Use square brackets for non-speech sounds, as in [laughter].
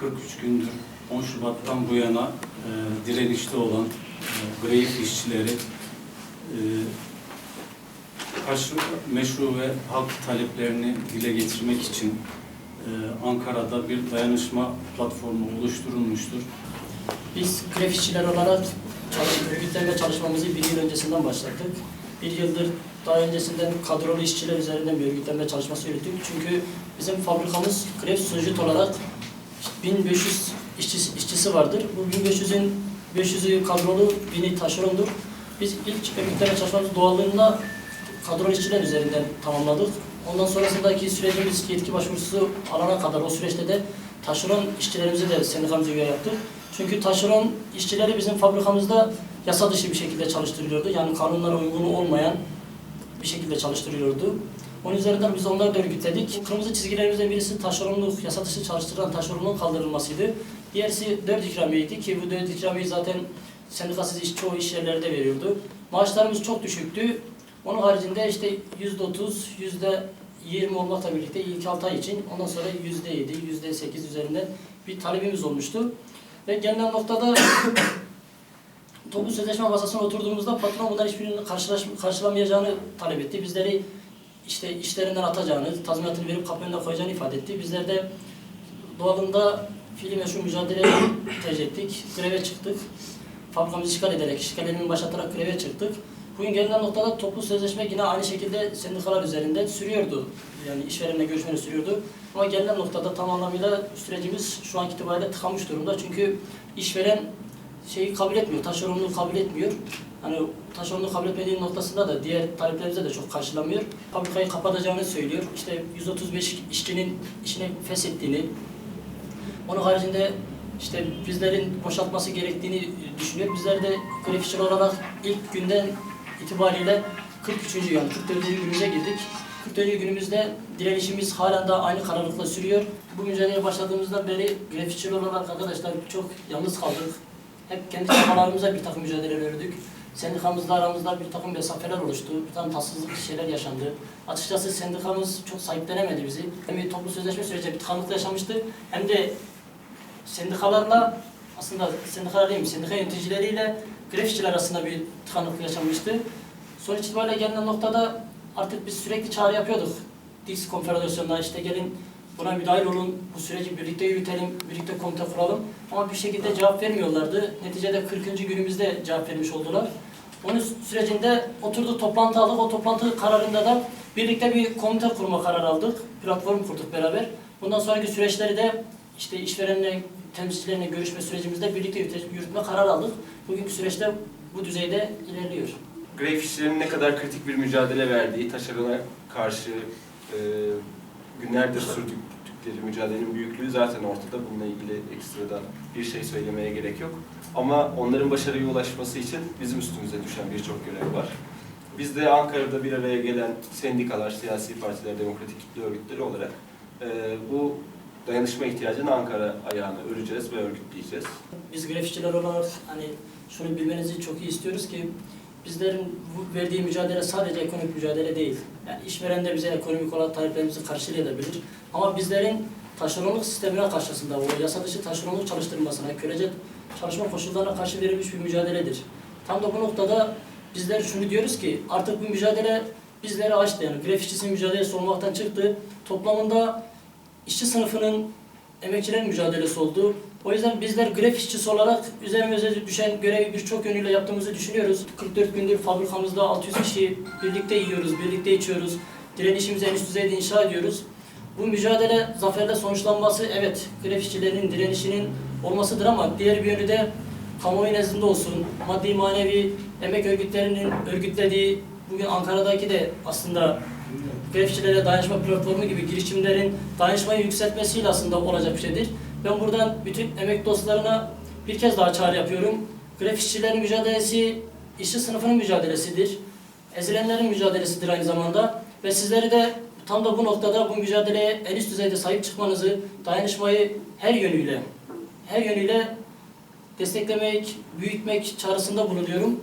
43 gündür 10 Şubat'tan bu yana e, direnişte olan e, greyif işçileri e, karşı meşru ve hak taleplerini dile getirmek için e, Ankara'da bir dayanışma platformu oluşturulmuştur. Biz gref işçiler olarak çalış, örgütlerle çalışmamızı bir yıl öncesinden başlattık. Bir yıldır daha öncesinden kadrolu işçiler üzerinden bir örgütlenme çalışması yürüttük. Çünkü bizim fabrikamız gref sojit olarak 1500 işçisi, işçisi vardır. Bu 1500'ün 500'ü kadrolu, 1000'i taşerondur. Biz ilk örgütlenme çalışmamızı doğallığında kadrolu işçiler üzerinden tamamladık. Ondan sonrasındaki sürecimiz yetki başvurusu alana kadar o süreçte de taşeron işçilerimizi de sendikamıza üye yaptık. Çünkü taşeron işçileri bizim fabrikamızda yasa dışı bir şekilde çalıştırılıyordu. Yani kanunlara uygun olmayan bir şekilde çalıştırılıyordu. Onun üzerinden biz onları da örgütledik. Kırmızı çizgilerimizden birisi taşeronluk, yasa dışı çalıştırılan taşeronluğun kaldırılmasıydı. Diğerisi 4 ikramiyeydi ki bu 4 ikramiyeyi zaten sendikasız iş çoğu iş yerlerde veriyordu. Maaşlarımız çok düşüktü. Onun haricinde işte yüzde otuz, yüzde yirmi olmakla birlikte ilk 6 ay için ondan sonra yüzde yedi, yüzde sekiz üzerinden bir talebimiz olmuştu. Ve gelinen noktada [coughs] toplu sözleşme masasına oturduğumuzda patron bunların hiçbirini karşılamayacağını talep etti. Bizleri işte işlerinden atacağını, tazminatını verip kapı önüne koyacağını ifade etti. Bizler de doğalında fiili meşru mücadele [coughs] tercih ettik. Greve çıktık. Fabrikamızı işgal ederek, işgalini başlatarak greve çıktık. Bugün gelinen noktada toplu sözleşme yine aynı şekilde sendikalar üzerinden sürüyordu. Yani işverenle görüşmeleri sürüyordu. Ama gelinen noktada tam anlamıyla sürecimiz şu anki itibariyle tıkanmış durumda. Çünkü işveren şeyi kabul etmiyor, taşeronluğu kabul etmiyor. Hani taşeronluğu kabul etmediği noktasında da diğer taleplerimize de çok karşılamıyor. Fabrikayı kapatacağını söylüyor. İşte 135 işçinin işini feshettiğini, onun haricinde işte bizlerin boşaltması gerektiğini düşünüyor. Bizler de grafikçiler olarak ilk günden itibariyle 43. yani 44. günümüze girdik. 44. günümüzde direnişimiz halen daha aynı kararlılıkla sürüyor. Bu mücadeleye başladığımızdan beri grafikçiler olarak arkadaşlar çok yalnız kaldık. Hep kendi çabalarımıza bir takım mücadeleler ördük. Sendikamızla aramızda bir takım mesafeler oluştu. Bir takım tatsızlık şeyler yaşandı. Açıkçası sendikamız çok sahiplenemedi bizi. Hem bir toplu sözleşme süreci bir tıkanıklık yaşamıştı. Hem de sendikalarla aslında sendikalar değil mi? Sendika yöneticileriyle grefçiler arasında bir tıkanıklık yaşanmıştı. Sonuç itibariyle gelinen noktada artık biz sürekli çağrı yapıyorduk. Dix konfederasyonuna işte gelin buna müdahil olun, bu süreci birlikte yürütelim, birlikte komite kuralım. Ama bir şekilde cevap vermiyorlardı. Neticede 40. günümüzde cevap vermiş oldular. Onun sürecinde oturdu toplantı aldık. O toplantı kararında da birlikte bir komite kurma kararı aldık. Platform kurduk beraber. Bundan sonraki süreçleri de işte işverenle, temsilcilerine görüşme sürecimizde birlikte yürütme kararı aldık. Bugünkü süreçte bu düzeyde ilerliyor. Grey işçilerin ne kadar kritik bir mücadele verdiği, taşerona karşı e, günlerdir sürdürdükleri mücadelenin büyüklüğü zaten ortada. Bununla ilgili ekstradan bir şey söylemeye gerek yok. Ama onların başarıya ulaşması için bizim üstümüze düşen birçok görev var. Biz de Ankara'da bir araya gelen sendikalar, siyasi partiler, demokratik kitle örgütleri olarak e, bu dayanışma ihtiyacını Ankara ayağına öreceğiz ve örgütleyeceğiz. Biz grafitçiler olarak hani şunu bilmenizi çok iyi istiyoruz ki bizlerin bu verdiği mücadele sadece ekonomik mücadele değil. Yani işveren de bize ekonomik olarak taleplerimizi karşılayabilir. Ama bizlerin taşeronluk sistemine karşısında, o yasa dışı taşeronluk çalıştırmasına, kölece çalışma koşullarına karşı verilmiş bir mücadeledir. Tam da bu noktada bizler şunu diyoruz ki artık bu mücadele bizleri açtı. Yani grafitçisinin mücadelesi olmaktan çıktı. Toplamında işçi sınıfının emekçilerin mücadelesi oldu. O yüzden bizler gref işçisi olarak üzerimize düşen görevi birçok yönüyle yaptığımızı düşünüyoruz. 44 gündür fabrikamızda 600 kişi birlikte yiyoruz, birlikte içiyoruz. Direnişimizi en üst düzeyde inşa ediyoruz. Bu mücadele zaferle sonuçlanması evet gref işçilerinin direnişinin olmasıdır ama diğer bir yönü de kamuoyu nezdinde olsun, maddi manevi emek örgütlerinin örgütlediği, bugün Ankara'daki de aslında grefçilere dayanışma platformu gibi girişimlerin dayanışmayı yükseltmesiyle aslında olacak bir şeydir. Ben buradan bütün emek dostlarına bir kez daha çağrı yapıyorum. Gref işçilerin mücadelesi işçi sınıfının mücadelesidir. Ezilenlerin mücadelesidir aynı zamanda. Ve sizleri de tam da bu noktada bu mücadeleye en üst düzeyde sahip çıkmanızı, dayanışmayı her yönüyle, her yönüyle desteklemek, büyütmek çağrısında bulunuyorum.